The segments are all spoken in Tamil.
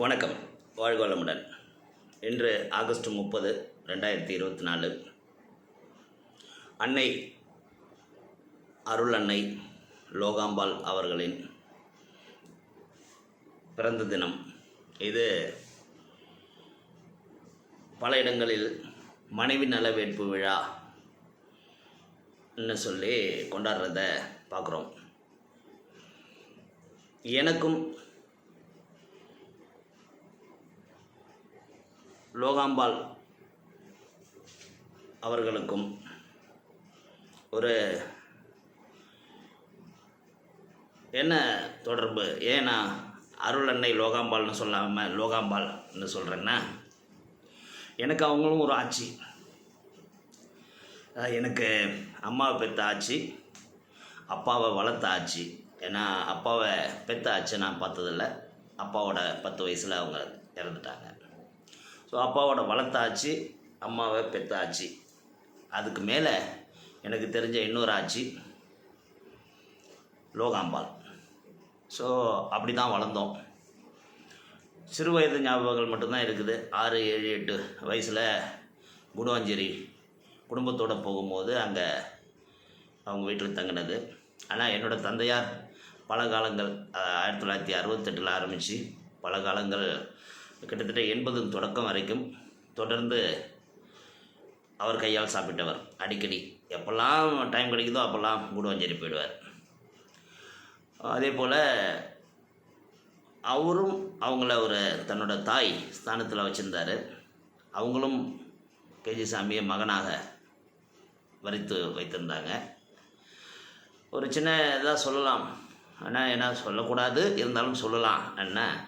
வணக்கம். வாழ்க வளமுடன் இன்று ஆகஸ்ட் முப்பது ரெண்டாயிரத்தி இருபத்தி நாலு. அன்னை அருள் அன்னை லோகாம்பாள் அவர்களின் பிறந்த தினம். இது பல இடங்களில் மனைவி நல வேட்பு விழா சொல்லி கொண்டாடுறத பார்க்குறோம். எனக்கும் லோகாம்பாள் அவர்களுக்கும் ஒரு என்ன தொடர்பு? ஏன் நான் அருள் அன்னை லோகாம்பாள்னு சொல்லாமல் லோகாம்பாள்னு சொல்கிறேன்னா எனக்கு அவங்களும் ஒரு ஆட்சி. எனக்கு அம்மாவை பெற்ற ஆட்சி அப்பாவை வளர்த்த ஆட்சி. ஏன்னா அப்பாவை பெற்ற ஆட்சி நான் பார்த்ததில்ல. அப்பாவோட பத்து வயசில் அவங்க இறந்துட்டாங்க. ஸோ அப்பாவோட வளர்த்தாச்சு அம்மாவை பெத்தாச்சு. அதுக்கு மேலே எனக்கு தெரிஞ்ச இன்னொரு ஆச்சு லோகாம்பாள். ஸோ அப்படி தான் வளர்ந்தோம். சிறு வயது ஞாபகங்கள் மட்டும்தான் இருக்குது. ஆறு ஏழு எட்டு வயசில் குடுவாஞ்சேரி குடும்பத்தோடு போகும்போது அங்கே அவங்க வீட்டில் தங்கினது. ஆனால் என்னோடய தந்தையார் பல காலங்கள் ஆயிரத்தி தொள்ளாயிரத்தி அறுபத்தெட்டில் ஆரம்பித்து பல காலங்கள் கிட்டத்தட்ட எண்பது தொடக்கம் வரைக்கும் தொடர்ந்து அவர் கையால் சாப்பிட்டவர். அடிக்கடி எப்போல்லாம் டைம் கிடைக்குதோ அப்போல்லாம் கூடுவஞ்சேரி போயிடுவார். அதே போல் அவரும் அவங்கள ஒரு தன்னோட தாய் ஸ்தானத்தில் வச்சுருந்தார். அவங்களும் கேஜி சாமியை மகனாக வரித்து வைத்திருந்தாங்க. ஒரு சின்ன இதாக சொல்லலாம். ஆனால் என்ன சொல்லக்கூடாது இருந்தாலும் சொல்லலாம். என்ன?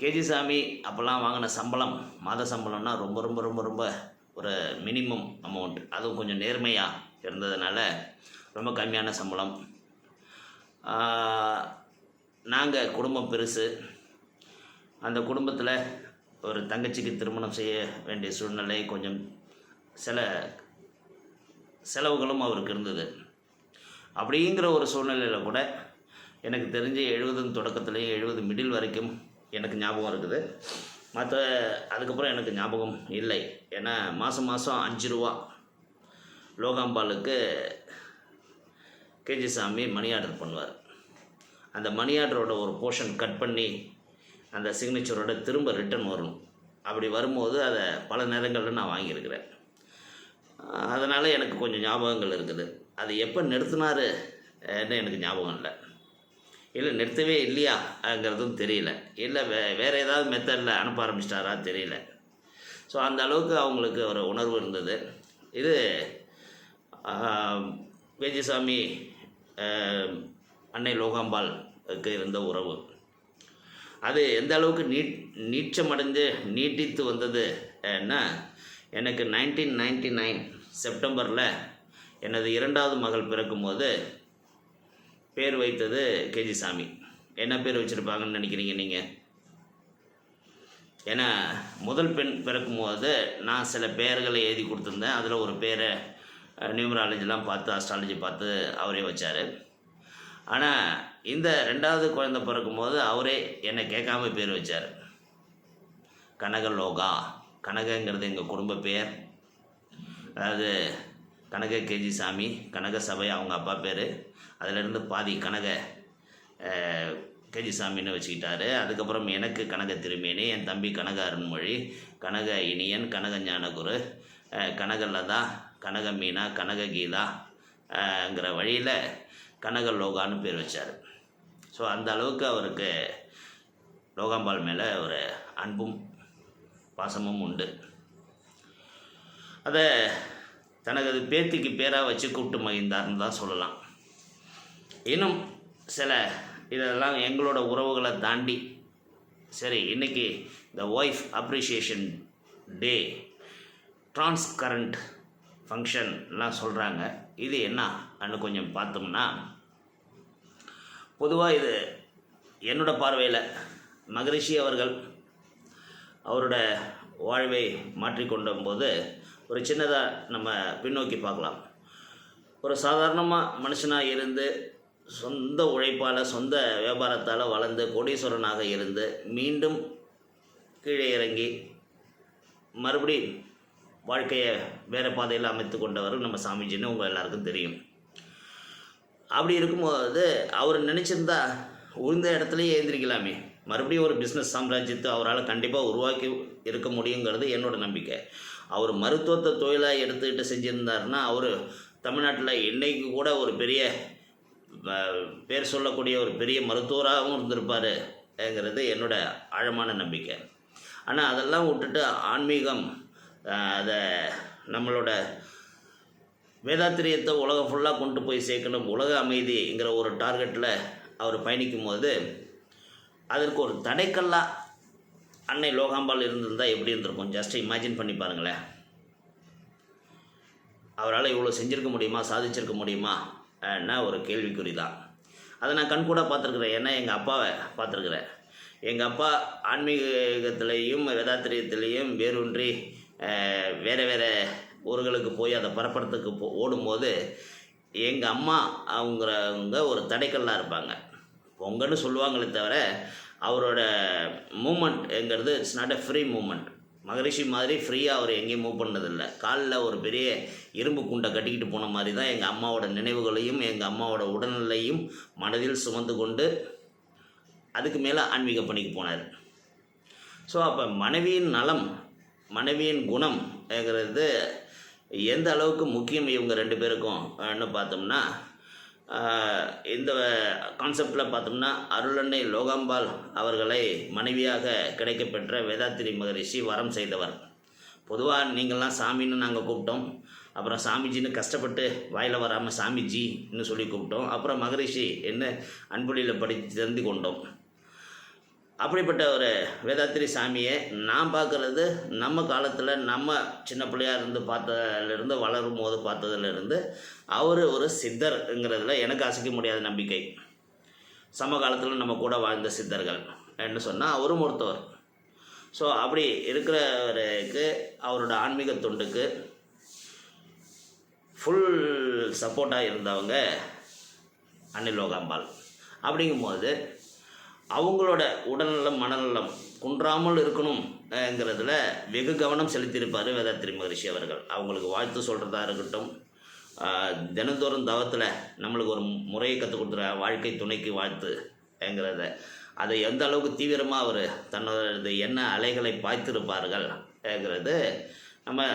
கேஜி சாமி அப்போல்லாம் வாங்கின சம்பளம் மாத சம்பளம்னா ரொம்ப ரொம்ப ரொம்ப ரொம்ப ஒரு மினிமம் அமௌண்ட் அதுவும் கொஞ்சம் நேர்மையாக இருந்ததுனால ரொம்ப கம்மியான சம்பளம். நாங்கள் குடும்பம் பெருசு. அந்த குடும்பத்தில் ஒரு தங்கச்சிக்கு திருமணம் செய்ய வேண்டிய சூழ்நிலை கொஞ்சம் சில செலவுகளும் அவருக்கு இருந்தது. அப்படிங்கிற ஒரு சூழ்நிலையில் கூட எனக்கு தெரிஞ்ச எழுபதும் தொடக்கத்துலேயும் எழுபது மிடில் வரைக்கும் எனக்கு ஞாபகம் இருக்குது. மற்ற அதுக்கப்புறம் எனக்கு ஞாபகம் இல்லை. ஏன்னா மாதம் மாதம் அஞ்சு ரூபா லோகாம்பாலுக்கு கேஜி சாமி மணி ஆர்டர் பண்ணுவார். அந்த மணி ஆர்டரோட ஒரு போர்ஷன் கட் பண்ணி அந்த சிக்னேச்சரோட திரும்ப ரிட்டர்ன் வரணும். அப்படி வரும்போது அதை பல நேரங்களில் நான் வாங்கியிருக்கிறேன். அதனால் எனக்கு கொஞ்சம் ஞாபகங்கள் இருக்குது. அது எப்போ நிறுத்தினாருன்னு எனக்கு ஞாபகம் இல்லை. இல்லை நிறுத்தவே இல்லையாங்கிறதும் தெரியல. இல்லை வே வேறு ஏதாவது மெத்தடில் அனுப்ப ஆரம்பிச்சிட்டாரா? தெரியல. ஸோ அந்த அளவுக்கு அவங்களுக்கு ஒரு உணர்வு இருந்தது. இது வேஜிசாமி அன்னை லோகாம்பாளுக்கு இருந்த உறவு. அது எந்த அளவுக்கு நீட் நீச்சமடைஞ்சு நீட்டித்து வந்தது என்ன? எனக்கு நைன்டீன் நைன்டி நைன் செப்டம்பரில் எனது இரண்டாவது மகள் பிறக்கும்போது பேர் வைத்தது கேஜி சாமி என்ன பேர் வச்சுருப்பாங்கன்னு நினைக்கிறீங்க நீங்கள் ஏன்னா முதல் பெண் பிறக்கும்போது நான் சில பெயர்களை எழுதி கொடுத்துருந்தேன். அதில் ஒரு பேரை நியூமராலஜிலாம் பார்த்து அஸ்ட்ராலஜி பார்த்து அவரே வச்சார். ஆனால் இந்த ரெண்டாவது குழந்தை பிறக்கும்போது அவரே என்னை கேட்காம பேர் வச்சார். கனகலோகா. கனகங்கிறது எங்கள் குடும்ப பேர். அதாவது கனக கேஜி சாமி கனக சபை அவங்க அப்பா பேர். அதிலிருந்து பாதி கனக கேஜி சாமின்னு வச்சுக்கிட்டாரு. அதுக்கப்புறம் எனக்கு கனக திருமேனி என் தம்பி கனக அருண்மொழி கனக இனியன் கனக ஞானகுரு கனகலதா கனக மீனா கனக கீதாங்கிற வழியில் கனக லோகான்னு பேர் வச்சார். ஸோ அந்த அளவுக்கு அவருக்கு லோகாம்பாள் மேலே ஒரு அன்பும் பாசமும் உண்டு. அதை தனது பேத்திக்கு பேராக வச்சு கூப்பிட்டு மகிழ்ந்தார்னு தான் சொல்லலாம். இன்னும் சில இதெல்லாம் எங்களோட உறவுகளை தாண்டி சரி இன்னைக்கு த ஒய்ஃப் அப்ரிஷியேஷன் டே டிரான்ஸ்கரண்ட் ஃபங்க்ஷன்லாம் சொல்கிறாங்க இது என்ன அன்னு கொஞ்சம் பார்த்தோம்னா பொதுவாக இது என்னோட பார்வையில் மகரிஷி அவர்கள் அவரோட வாழ்வை மாற்றிக்கொண்ட போது ஒரு சின்னதாக நம்ம பின்னோக்கி பார்க்கலாம். ஒரு சாதாரணமாக மனுஷனாக இருந்து சொந்த உழைப்பால் சொந்த வியாபாரத்தால் வளர்ந்து கோடீஸ்வரனாக இருந்து மீண்டும் கீழே இறங்கி மறுபடி வாழ்க்கையை வேறு பாதையில் அமைத்து கொண்டவர் நம்ம சாமிஜின்னு உங்கள் எல்லாருக்கும் தெரியும். அப்படி இருக்கும்போது அவர் நினச்சிருந்தா உழுந்த இடத்துலையே ஏந்திரிக்கலாமே மறுபடியும் ஒரு பிஸ்னஸ் சாம்ராஜ்யத்தை அவரால் கண்டிப்பாக உருவாக்கி இருக்க முடியுங்கிறது என்னோட நம்பிக்கை. அவர் மருத்துவத்தை தொழிலாக எடுத்துக்கிட்டு செஞ்சுருந்தாருன்னா அவர் தமிழ்நாட்டில் இன்றைக்கு கூட ஒரு பெரிய பேர் சொல்லக்கூடிய ஒரு பெரிய மருத்துவராகவும் இருந்திருப்பாருங்கிறது என்னோட ஆழமான நம்பிக்கை. ஆனால் அதெல்லாம் விட்டுட்டு ஆன்மீகம் அதை நம்மளோட வேதாத்திரியத்தை உலகம் ஃபுல்லாக கொண்டு போய் சேர்க்கணும் உலக அமைதிங்கிற ஒரு டார்கெட்டில் அவர் பயணிக்கும் போது அதற்கு ஒரு தடைக்கல்லாக அன்னை லோகாம்பால் இருந்திருந்தால் எப்படி இருந்திருக்கும்? ஜஸ்ட் இமேஜின் பண்ணி பாருங்களேன். அவரால் இவ்வளோ செஞ்சுருக்க முடியுமா? சாதிச்சிருக்க முடியுமா? என்ன ஒரு கேள்விக்குறி தான் அதை நான் கண்கூட பார்த்துருக்குறேன். ஏன்னா எங்கள் அப்பாவை பார்த்துருக்குறேன். எங்கள் அப்பா ஆன்மீகத்திலையும் வேதாத்திரியத்திலையும் வேரூன்றி வேறு வேறு ஊர்களுக்கு போய் அதை பரப்புறத்துக்கு போ ஓடும்போது எங்கள் அம்மா அவங்கிறவங்க ஒரு தடைக்கல்லாக இருப்பாங்க. பொங்கன்னு சொல்லுவாங்களே தவிர அவரோட மூமெண்ட்ங்கிறது it's not a free moment Maharishi மாதிரி ஃப்ரீயாக அவர் எங்கேயும் மூவ் பண்ணதில்லை. காலில் ஒரு பெரிய இரும்பு குண்டை கட்டிக்கிட்டு போன மாதிரி தான் எங்கள் அம்மாவோட நினைவுகளையும் எங்கள் அம்மாவோட உடல்நிலையும் மனதில் சுமந்து கொண்டு அதுக்கு மேலே ஆன்மீக பணிக்கு போனார். ஸோ அப்போ மனைவியின் நலம் மனைவியின் குணம்ங்கிறது எந்த அளவுக்கு முக்கியம் இவங்க ரெண்டு பேருக்கும்? பார்த்தோம்னா இந்த கான்செப்டில் பார்த்தோம்னா அருளன்னை லோகாம்பாள் அவர்களை மனைவியாக கிடைக்கப்பெற்ற வேதாத்திரி மகரிஷி வரம் செய்தவர். பொதுவாக நீங்கள்லாம் சாமின்னு நாங்கள் கூப்பிட்டோம். அப்புறம் சாமிஜின்னு கஷ்டப்பட்டு வாயில் வராமல் சாமிஜின்னு சொல்லி கூப்பிட்டோம். அப்புறம் மகரிஷி என்ன அன்பொழியில் படித்து தெரிந்து கொண்டோம். அப்படிப்பட்ட ஒரு வேதாத்திரி சாமியை நான் பார்க்குறது நம்ம காலத்தில் நம்ம சின்ன பிள்ளையாக இருந்து பார்த்ததுலேருந்து வளரும் போது பார்த்ததுலேருந்து அவர் ஒரு சித்தர்ங்கிறதுல எனக்கு அசைக்க முடியாத நம்பிக்கை. சமகாலத்தில் நம்ம கூட வாழ்ந்த சித்தர்கள் என்று சொன்னால் அவரும் ஒருத்தவர். ஸோ அப்படி இருக்கிறவருக்கு அவரோட ஆன்மீக தொண்டுக்கு ஃபுல் சப்போர்ட்டாக இருந்தவங்க அனில் லோகாம்பாள். அப்படிங்கும்போது அவங்களோட உடல்நலம் மனநலம் குன்றாமல் இருக்கணும்ங்கிறதுல வெகு கவனம் செலுத்தியிருப்பார் வேதாத்திரி மகரிஷி அவர்கள். அவங்களுக்கு வாழ்த்து சொல்கிறதா இருக்கட்டும். தினந்தோறும் தவத்தில் நம்மளுக்கு ஒரு முறையை கற்றுக் கொடுத்துற வாழ்க்கை துணைக்கு வாழ்த்துங்கிறத அதை எந்த அளவுக்கு தீவிரமாக அவர் தன்னோட என்ன அலைகளை பாய்த்திருப்பார்கள்ங்கிறது நம்ம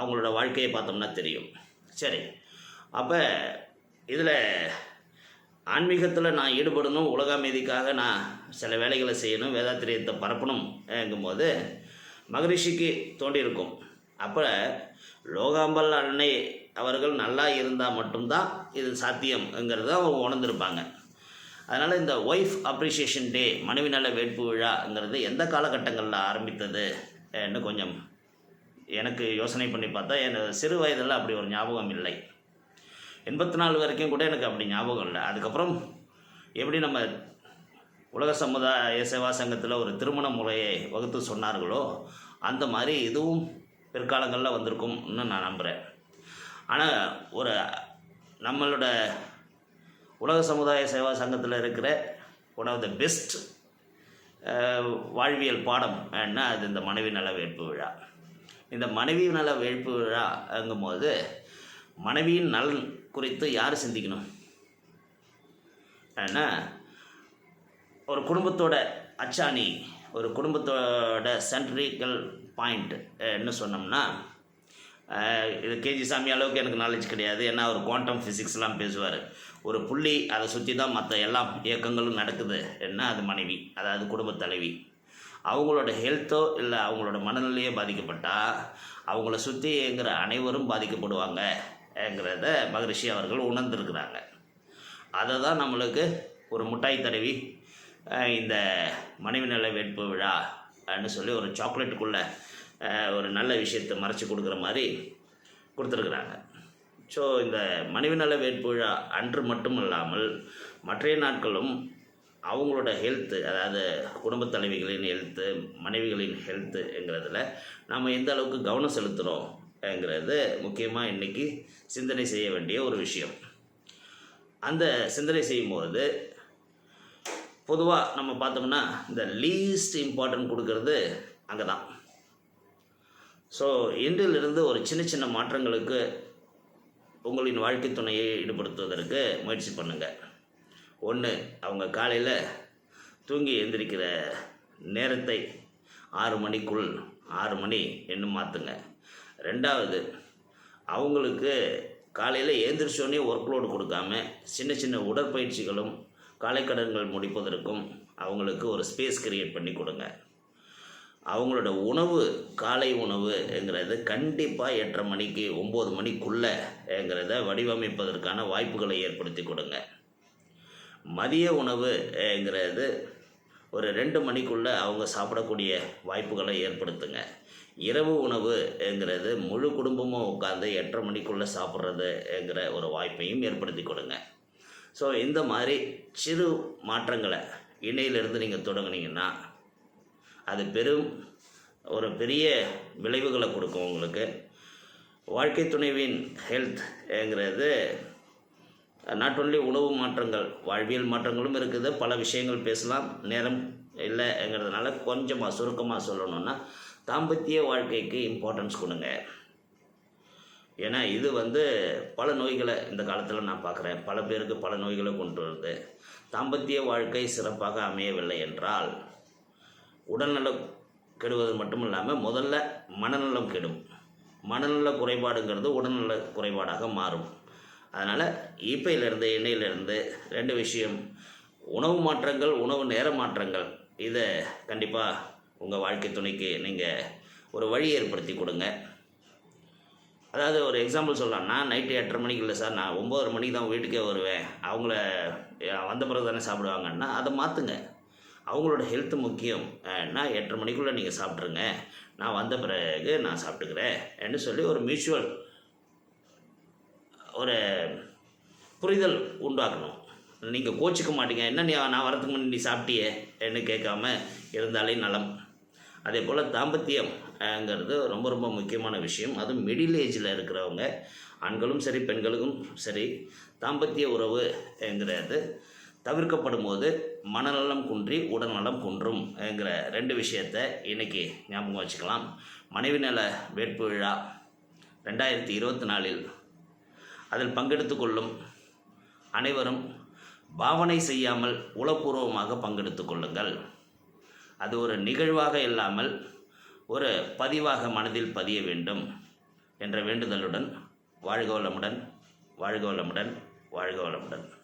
அவங்களோட வாழ்க்கையை பார்த்தோம்னா தெரியும். சரி. அப்போ இதில் ஆன்மீகத்தில் நான் ஈடுபடணும் உலக அமைதிக்காக நான் சில வேலைகளை செய்யணும் வேதாத்திரியத்தை பரப்பணும்ங்கும்போது மகரிஷிக்கு தோண்டியிருக்கும் அப்போ லோகாம்பல் அன்னை அவர்கள் நல்லா இருந்தால் மட்டும்தான் இது சாத்தியம்ங்கிறத அவங்க உணர்ந்திருப்பாங்க. அதனால் இந்த ஒய்ஃப் அப்ரிசியேஷன் டே மனைவி நல வேட்பு விழாங்கிறது எந்த காலகட்டங்களில் ஆரம்பித்தது ன்னு கொஞ்சம் எனக்கு யோசனை பண்ணி பார்த்தா என் சிறு வயதில் அப்படி ஒரு ஞாபகம் இல்லை. எண்பத்தி நாலு வரைக்கும் கூட எனக்கு அப்படி ஞாபகம் இல்லை. அதுக்கப்புறம் எப்படி நம்ம உலக சமுதாய சேவா சங்கத்தில் ஒரு திருமண முறையை வகுத்து சொன்னார்களோ அந்த மாதிரி இதுவும் பிற்காலங்களில் வந்திருக்கும்னு நான் நம்புகிறேன் ஆனால் ஒரு நம்மளோட உலக சமுதாய சேவா சங்கத்தில் இருக்கிற ஒன் ஆஃப் த பெஸ்ட் வாழ்வியல் பாடம் என்ன? அது இந்த மனைவி நல வேட்பு விழா. இந்த மனைவி நல வேட்பு விழாங்கும்போது மனைவியின் நலன் குறித்து யார் சிந்திக்கணும்? ஏன்னா ஒரு குடும்பத்தோட அச்சாணி ஒரு குடும்பத்தோட சென்ட்ரிக்கல் பாயிண்ட் என்ன சொன்னோம்னா இது கேஜி சாமி அளவுக்கு எனக்கு நாலேஜ் கிடையாது. ஏன்னா அவர் குவாண்டம் ஃபிசிக்ஸ்லாம் பேசுவார். ஒரு புள்ளி அதை சுற்றி தான் மற்ற எல்லா இயக்கங்களும் நடக்குது என்ன அது மனைவி அதாவது குடும்பத் தலைவி. அவங்களோட ஹெல்த்தோ இல்லை அவங்களோட மனநிலையோ பாதிக்கப்பட்டால் அவங்கள சுற்றி இயங்குற அனைவரும் பாதிக்கப்படுவாங்கங்கிறத மகரிஷி அவர்கள் உணர்ந்திருக்கிறாங்க. அதை தான் நம்மளுக்கு ஒரு முட்டாய் தடவி இந்த மனைவி நல வேட்பு விழா அப்படின்னு சொல்லி ஒரு சாக்லேட்டுக்குள்ளே ஒரு நல்ல விஷயத்தை மறைச்சி கொடுக்குற மாதிரி கொடுத்துருக்குறாங்க. ஸோ இந்த மனைவி நல வேட்பு விழா அன்று மட்டும் இல்லாமல் மற்றைய நாட்களும் அவங்களோட ஹெல்த்து அதாவது குடும்பத் தலைவிகளின் ஹெல்த்து மனைவிகளின் ஹெல்த்துங்கிறதுல நாம் எந்த அளவுக்கு கவனம் செலுத்துகிறோங்கிறது முக்கியமாக இன்றைக்கி சிந்தனை செய்ய வேண்டிய ஒரு விஷயம். அந்த சிந்தனை செய்யும்போது பொதுவாக நம்ம பார்த்தோம்னா இந்த லீஸ்ட் இம்பார்ட்டன்ட் கொடுக்கறது அங்கே தான் ஸோ இன்றிலிருந்து ஒரு சின்ன சின்ன மாற்றங்களுக்கு உங்களின் வாழ்க்கை துணையை ஈடுபடுத்துவதற்கு முயற்சி பண்ணுங்கள் ஒன்று அவங்க காலையில் தூங்கி எழுந்திருக்கிற நேரத்தை ஆறு மணிக்குள் ஆறு மணி என்னும் மாற்றுங்க ரெண்டாவது அவங்களுக்கு காலையில் ஏந்திரிச்சோடனே ஒர்க் லோடு கொடுக்காம சின்ன சின்ன உடற்பயிற்சிகளும் காலைக்கடன்கள் முடிப்பதற்கும் அவங்களுக்கு ஒரு ஸ்பேஸ் கிரியேட் பண்ணி கொடுங்க. அவங்களோட உணவு காலை உணவுங்கிறது கண்டிப்பாக எட்டரை மணிக்கு ஒம்பது மணிக்குள்ளேங்கிறத வடிவமைப்பதற்கான வாய்ப்புகளை ஏற்படுத்தி கொடுங்க. மதிய உணவுங்கிறது ஒரு ரெண்டு மணிக்குள்ளே அவங்க சாப்பிடக்கூடிய வாய்ப்புகளை ஏற்படுத்துங்க. இரவு உணவுங்கிறது முழு குடும்பமும் உட்காந்து எட்டரை மணிக்குள்ளே சாப்பிட்றதுங்கிற ஒரு வாய்ப்பையும் ஏற்படுத்தி கொடுங்க. ஸோ இந்த மாதிரி சிறு மாற்றங்களை இணையிலிருந்து நீங்கள் தொடங்குனீங்கன்னா அது பெரும் ஒரு பெரிய விளைவுகளை கொடுக்கும் உங்களுக்கு. வாழ்க்கை துணைவின் ஹெல்த்ங்கிறது நாட் ஒன்லி உணவு மாற்றங்கள் வாழ்வியல் மாற்றங்களும் இருக்குது. பல விஷயங்கள் பேசலாம். நேரம் இல்லைங்கிறதுனால கொஞ்சமாக சுருக்கமாக சொல்லணும்னா தாம்பத்திய வாழ்க்கைக்கு இம்பார்ட்டன்ஸ் கொடுங்க. ஏன்னா இது வந்து பல நோய்களை இந்த காலத்தில் நான் பார்க்குறேன். பல பேருக்கு பல நோய்களை கொண்டு வருது. தாம்பத்திய வாழ்க்கை சிறப்பாக அமையவில்லை என்றால் உடல்நலம் கெடுவது மட்டும் இல்லாமல் முதல்ல மனநலம் கெடும். மனநல குறைபாடுங்கிறது உடல்நல குறைபாடாக மாறும். அதனால் ஈப்பையிலேருந்து எண்ணெயிலேருந்து ரெண்டு விஷயம் உணவு மாற்றங்கள் உணவு நேர மாற்றங்கள். இதை கண்டிப்பாக உங்கள் வாழ்க்கை துணைக்கு நீங்கள் ஒரு வழி ஏற்படுத்தி கொடுங்க. அதாவது ஒரு எக்ஸாம்பிள் சொல்லலாம் நான் நைட்டு எட்டரை மணிக்கு இல்லை சார் நான் ஒம்பதரை மணிக்கு தான் வீட்டுக்கே வருவேன். அவங்கள வந்த பிறகு தானே சாப்பிடுவாங்கன்னா அதை மாற்றுங்க அவங்களோட ஹெல்த் முக்கியம். நான் எட்டரை மணிக்குள்ளே நீங்கள் சாப்பிட்ருங்க நான் வந்த பிறகு நான் சாப்பிட்டுக்கிறேன் என்று சொல்லி ஒரு மியூச்சுவல் ஒரு புரிதல் உண்டாக்கணும். நீங்கள் கோச்சிக்க மாட்டீங்க. என்ன நீ நான் வரதுக்கு முன்னாடி நீ சாப்பிட்டியே? என்று கேட்காம இருந்தாலே நலம். அதே போல் தாம்பத்தியம்ங்கிறது ரொம்ப ரொம்ப முக்கியமான விஷயம். அதுவும் மிடில் ஏஜில் இருக்கிறவங்க ஆண்களும் சரி பெண்களுக்கும் சரி தாம்பத்திய உறவுங்கிறது தவிர்க்கப்படும் போது மனநலம் குன்றி உடல்நலம் குன்றும் என்கிற ரெண்டு விஷயத்தை இன்னைக்கு ஞாபகம் வச்சுக்கலாம். மனைவி நல வேட்பு விழா ரெண்டாயிரத்தி இருபத்தி நாலில் அதில் பங்கெடுத்து கொள்ளும் அனைவரும் பாவனை செய்யாமல் உளப்பூர்வமாக பங்கெடுத்து கொள்ளுங்கள். அது ஒரு நிகழ்வாக இல்லாமல் ஒரு பதிவாக மனதில் பதிய வேண்டும் என்ற வேண்டுதலுடன் வாழ்க வளமுடன் வாழ்க வளமுடன் வாழ்க வளமுடன்.